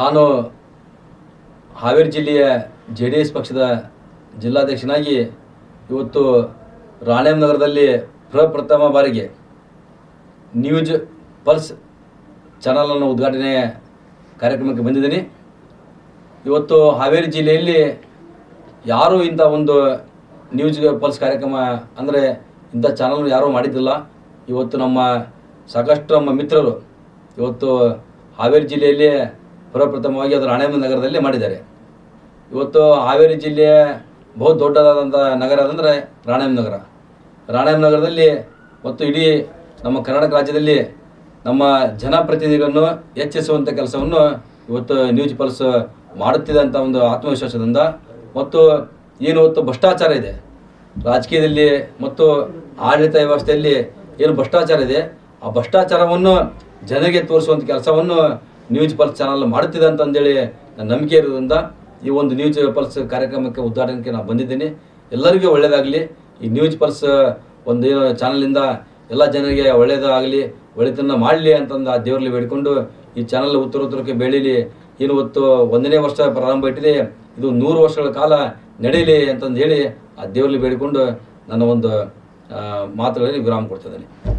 ನಾನು ಹಾವೇರಿ ಜಿಲ್ಲೆಯ J D S ಪಕ್ಷದ ಜಿಲ್ಲಾಧ್ಯಕ್ಷನಾಗಿ ಇವತ್ತು ರಾಣೇನಗರದಲ್ಲಿ ಪ್ರಪ್ರಥಮ ಬಾರಿಗೆ ನ್ಯೂಸ್ ಪಲ್ಸ್ ಚಾನಲನ್ನು ಉದ್ಘಾಟನೆ ಕಾರ್ಯಕ್ರಮಕ್ಕೆ ಬಂದಿದ್ದೀನಿ. ಇವತ್ತು ಹಾವೇರಿ ಜಿಲ್ಲೆಯಲ್ಲಿ ಯಾರೂ ಇಂಥ ಒಂದು ನ್ಯೂಸ್ ಪಲ್ಸ್ ಕಾರ್ಯಕ್ರಮ ಅಂದರೆ ಇಂಥ ಚಾನಲ್ ಯಾರೂ ಮಾಡಿದ್ದಿಲ್ಲ. ಇವತ್ತು ನಮ್ಮ ಸಾಕಷ್ಟು ನಮ್ಮ ಮಿತ್ರರು ಇವತ್ತು ಹಾವೇರಿ ಜಿಲ್ಲೆಯಲ್ಲಿ ಪ್ರಪ್ರಥಮವಾಗಿ ಅದು ರಾಣೇಬೆನ್ನೂರು ನಗರದಲ್ಲಿ ಮಾಡಿದ್ದಾರೆ. ಇವತ್ತು ಹಾವೇರಿ ಜಿಲ್ಲೆಯ ಬಹು ದೊಡ್ಡದಾದಂಥ ನಗರ ಅಂದರೆ ರಾಣೇಬೆನ್ನೂರು ನಗರ. ರಾಣೇಬೆನ್ನೂರು ನಗರದಲ್ಲಿ ಮತ್ತು ಇಡೀ ನಮ್ಮ ಕರ್ನಾಟಕ ರಾಜ್ಯದಲ್ಲಿ ನಮ್ಮ ಜನಪ್ರತಿನಿಧಿಗಳನ್ನು ಹೆಚ್ಚಿಸುವಂಥ ಕೆಲಸವನ್ನು ಇವತ್ತು ನ್ಯೂಸ್ ಪಲ್ಸ್ ಮಾಡುತ್ತಿದೆ ಅಂತ ಒಂದು ಆತ್ಮವಿಶ್ವಾಸದಿಂದ ಮತ್ತು ಏನು ಇವತ್ತು ಭ್ರಷ್ಟಾಚಾರ ಇದೆ. ರಾಜಕೀಯದಲ್ಲಿ ಮತ್ತು ಆಡಳಿತ ವ್ಯವಸ್ಥೆಯಲ್ಲಿ ಏನು ಭ್ರಷ್ಟಾಚಾರ ಇದೆ. ಆ ಭ್ರಷ್ಟಾಚಾರವನ್ನು ಜನರಿಗೆ ತೋರಿಸುವಂಥ ಕೆಲಸವನ್ನು ನ್ಯೂಸ್ ಪಲ್ಸ್ ಚಾನಲ್ ಮಾಡುತ್ತಿದೆ ಅಂತಂದೇಳಿ ನನ್ನ ನಂಬಿಕೆ ಇರೋದ್ರಿಂದ ಈ ಒಂದು ನ್ಯೂಸ್ ಪಲ್ಸ್ ಕಾರ್ಯಕ್ರಮಕ್ಕೆ ಉದ್ಘಾಟನೆಗೆ ನಾನು ಬಂದಿದ್ದೀನಿ. ಎಲ್ಲರಿಗೂ ಒಳ್ಳೆಯದಾಗಲಿ ಈ ನ್ಯೂಸ್ ಪಲ್ಸ್ ಒಂದು ಚಾನಲಿಂದ ಎಲ್ಲ ಜನರಿಗೆ ಒಳ್ಳೆಯದಾಗಲಿ ಒಳ್ಳೆತನ ಮಾಡಲಿ ಅಂತಂದು ಆ ದೇವರಲ್ಲಿ ಬೇಡಿಕೊಂಡು ಈ ಚಾನಲ್ ಉತ್ತರ ಉತ್ತರಕ್ಕೆ ಬೆಳೀಲಿ. ಏನು ಹೊತ್ತು ಒಂದನೇ ವರ್ಷ ಪ್ರಾರಂಭ ಇಟ್ಟಿದೆ. ಇದು ನೂರು ವರ್ಷಗಳ ಕಾಲ ನಡೆಯಲಿ ಅಂತಂದು ಹೇಳಿ ಆ ದೇವರಲ್ಲಿ ಬೇಡಿಕೊಂಡು ನನ್ನ ಒಂದು ಮಾತುಗಳಲ್ಲಿ ವಿರಾಮ ಕೊಡ್ತಿದ್ದೇನೆ